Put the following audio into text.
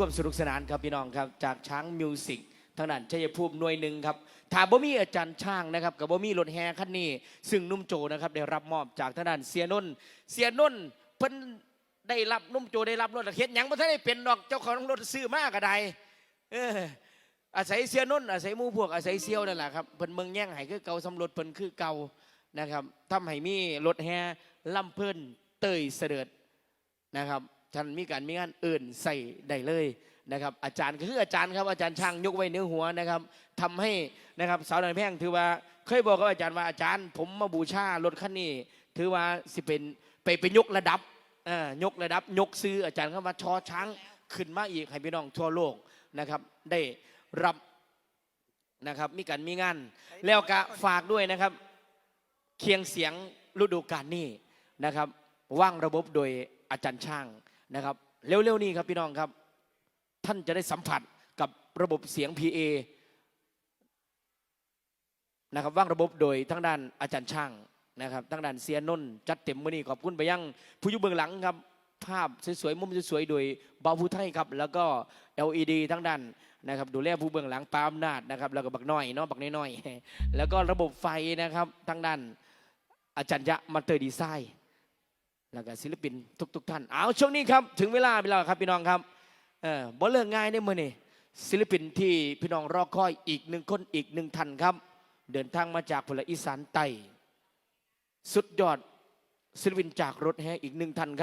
ความสนุกสนานครับพี่น้องครับจากช้างมิวสิกทางด้านชัยภูมิหน่วยหนึ่งครับถ้าบ่มีอาจารย์ช่างนะครับกับบ่มีรถแห่คันนี้ ซึ่งนุ่มโจนะครับได้รับมอบจากทางด้านเสียนนท์เสียนนท์เพิ่นได้รับนุ่มโจได้รับรถเฮ็ดหยังบ่ทันได้เป็นดอกเจ้าของรถซื้อมากก็ได้เอออาศัยเสียนนท์อาศัยมู่พวกอาศัยเซียวนั่นแหละครับเพิ่นเมืองแย่งให้คือเก่าสำรถเพิ่นคือเก่านะครับทำให้มีรถแห่ล่ำเพิ่นเตยเสด็จนะครับ ท่านมีการมีงานอื่นใส่ได้เลยนะครับ อาจารย์ก็คืออาจารย์ครับอาจารย์ช่างยกไว้เหนื้อหัวนะครับทำให้นะครับสาวน้อยแพงถือว่าเคยบอกกับอาจารย์ว่าอาจารย์ ผมมาบูชารถคันนี้ถือว่าสิเป็นไปไปยกระดับอ่อยกระดับ ยกซื้ออาจารย์เข้ามาชอช้างขึ้นมาอีกให้พี่น้องทั่วโลกนะครับได้รับนะครับมีการมีงาน แล้วก็ฝากด้วยนะครับ เคียงเสียงฤดูกาลนี้นะครับว่างระบบโดยอาจารย์ช่าง นะครับ เร็วๆนี้ครับพี่น้องครับ ท่านจะได้สัมผัสกับระบบเสียง PA นะครับว่างระบบโดยทั้งด้านอาจารย์ช่างนะครับทั้งด้านเสียนนท์จัดเต็มมือนี้ขอบคุณไปยังผู้อยู่เบื้องหลังครับ ภาพสวยๆมุมสวยๆโดยบาวผู้ไทยครับ แล้วก็ LED ทั้งด้านนะครับดูแลผู้เบื้องหลังปาล์มนาดนะครับแล้วก็บักน้อยเนาะบักน้อยๆแล้วก็ระบบไฟนะครับทั้งด้านอาจารย์ยะมาเตอร์ดีไซน์ แล้วก็ศิลปินทุกๆท่าน เอาช่วงนี้ครับ ถึงเวลาไปแล้วครับพี่น้องครับเออบ่เลิกง่ายในมือนี่ศิลปินที่พี่น้องรอคอยอีกหนึ่งคนอีกหนึ่งท่านครับ เดินทางมาจากพลอีสานใต้สุดยอดศิลปินจากรถแห่อีกหนึ่งท่านครับ